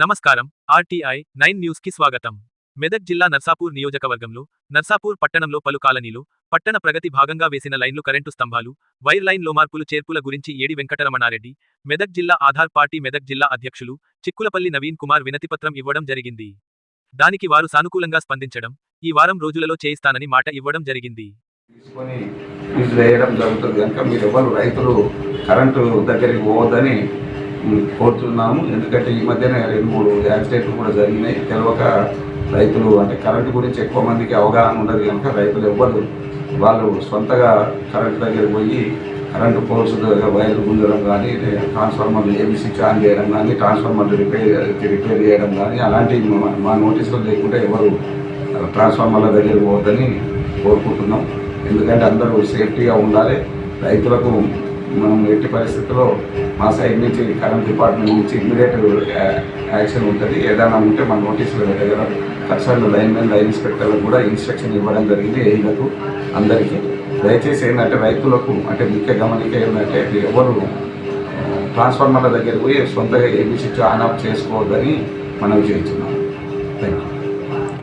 నమస్కారం. RTI nine న్యూస్కి స్వాగతం. మెదక్ జిల్లా నర్సాపూర్ నియోజకవర్గంలో నర్సాపూర్ పట్టణంలో పలు కాలనీలు పట్టణ ప్రగతి భాగంగా వేసిన లైన్లు కరెంటు స్తంభాలు వైర్ లైన్ మార్పులు చేర్పుల గురించి ఏడి వెంకటరమణారెడ్డి మెదక్ జిల్లా ఆధార్ పార్టీ మెదక్ జిల్లా అధ్యక్షులు చిక్కులపల్లి నవీన్ కుమార్ వినతిపత్రం ఇవ్వడం జరిగింది. దానికి వారు సానుకూలంగా స్పందించడం ఈ వారం రోజులలో చేయిస్తానని మాట ఇవ్వడం జరిగింది. తీసుకొని వేయడం జరుగుతుంది. కనుక మీరు ఎవరు రైతులు కరెంటు దగ్గరికి పోవద్దని కోరుతున్నాము. ఎందుకంటే ఈ మధ్యన రెండు మూడు యాక్సిడెంట్లు కూడా జరిగినాయి. తెలియక రైతులు అంటే కరెంటు గురించి ఎక్కువ మందికి అవగాహన ఉండదు కనుక రైతులు ఎవ్వరు వాళ్ళు సొంతగా కరెంటు దగ్గరికి పోయి కరెంటు పోల్స్ దగ్గర వైర్లు గుంజడం కానీ ట్రాన్స్ఫార్మర్లు ఏబీసీ ఆన్ చేయడం కానీ ట్రాన్స్ఫార్మర్లు రిపేర్ రిపేర్ చేయడం కానీ అలాంటివి మా- నోటీసులో నోటీసులు లేకుండా ఎవరు ట్రాన్స్ఫార్మర్ల దగ్గర పోవద్దని కోరుకుంటున్నాం. ఎందుకంటే అందరూ సేఫ్టీగా ఉండాలి. రైతులకు మనం ఎట్టి పరిస్థితుల్లో మా సైడ్ నుంచి కరెంట్ డిపార్ట్మెంట్ నుంచి ఇమ్మీడియట్ యాక్షన్ ఉంటుంది. ఏదైనా ఉంటే మన నోటీసులు పెట్టగలం కన్సర్న్ లైన్ మెన్ లైన్ ఇన్స్పెక్టర్లకు కూడా ఇన్స్ట్రక్షన్ ఇవ్వడం జరిగింది ఏఈలకు అందరికీ. దయచేసి ఏంటంటే రైతులకు అంటే ముఖ్య గమనిక ఏంటంటే ఎవరు uh, ట్రాన్స్ఫార్మర్ల దగ్గర పోయి సొంతగా ఏబీ స్విచ్ ఆన్ ఆఫ్ చేసుకోవద్దని మనం విచారించున్నాం థ్యాంక్ యూ